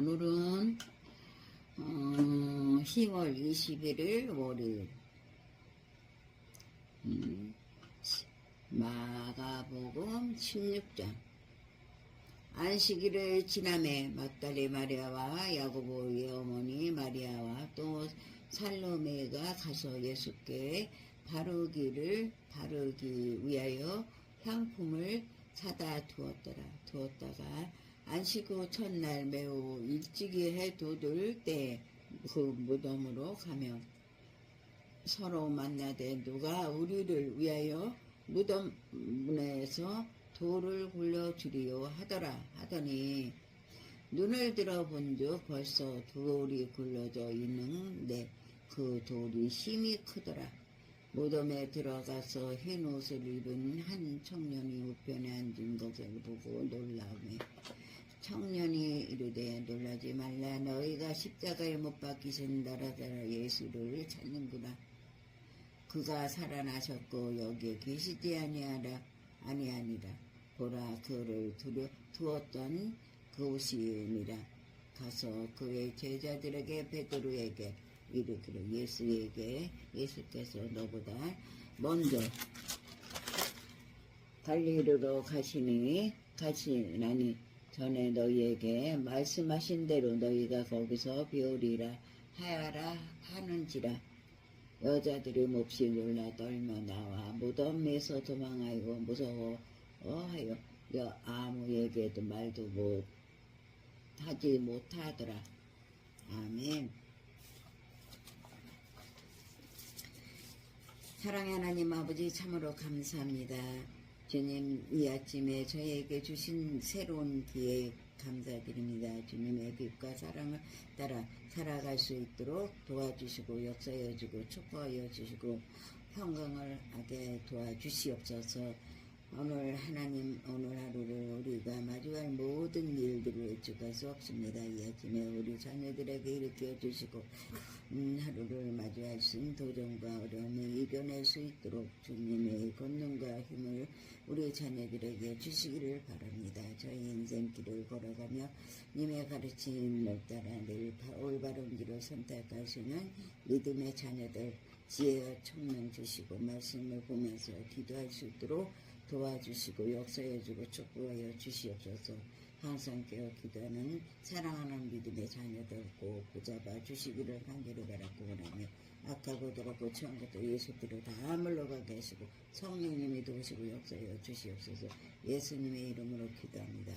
오늘은 어, 10월 21일 월요일. 음, 마가복음 16장. 안식일을 지남에 막달리 마리아와 야고보의 어머니 마리아와 또 살로메가 가서 예수께 바르기를 바르기 위하여 향품을 사다 두었더라 두었다가 안식 후 첫날 매우 일찍이 해 돋을 때 그 무덤으로 가며 서로 만나되 누가 우리를 위하여 무덤 문에서 돌을 굴려주리요 하더라 하더니 눈을 들어본즉 벌써 돌이 굴러져 있는데 그 돌이 심히 크더라. 무덤에 들어가서 흰 옷을 입은 한 청년이 우편에 앉은 것을 보고 놀라우며 청년이 이르되 놀라지 말라. 너희가 십자가에 못 박히신 나라자라 예수를 찾는구나. 그가 살아나셨고 여기에 계시지 아니하라 아니하니라. 보라 그를 두려, 두었던 그곳이니라. 가서 그의 제자들에게 베드로에게 이르기를 예수에게 예수께서 너보다 먼저 갈리로로 가시니 가시나니 전에 너희에게 말씀하신 대로 너희가 거기서 비오리라 하야라 하는지라. 여자들이 몹시 놀라 떨며 나와 무덤에서 도망하여 무서워 어하여 여 아무에게도 말도 못 하지 못하더라. 아멘. 사랑의 하나님 아버지 참으로 감사합니다. 주님 이 아침에 저에게 주신 새로운 기회 감사드립니다. 주님의 빛과 사랑을 따라 살아갈 수 있도록 도와주시고 역사해 주고 축복하여 주시고 평강을 하게 도와주시옵소서. 오늘 하나님 오늘 하루를 우리가 마주할 모든 일들을 예측할 수 없습니다. 이 아침에 우리 자녀들에게 일으켜 주시고 음, 하루를 마주할 수 도전과 어려움을 이겨낼 수 있도록 주님의 권능과 힘을 우리 자녀들에게 주시기를 바랍니다. 저희 인생길을 걸어가며 님의 가르침을 따라 늘 바- 올바른 길을 선택하시는 믿음의 자녀들 지혜와 총명 주시고 말씀을 보면서 기도할 수 있도록 도와주시고 역사해주고 축복하여 주시옵소서. 항상 깨어 기도하는 사랑하는 믿음의 자녀들 꼭 붙잡아 주시기를 간절히 바라고 원하며 악하고 더럽고 처한 것도 예수께로 다 물러가게 하시고 성령님이 도우시고 역사하여 주시옵소서. 예수님의 이름으로 기도합니다.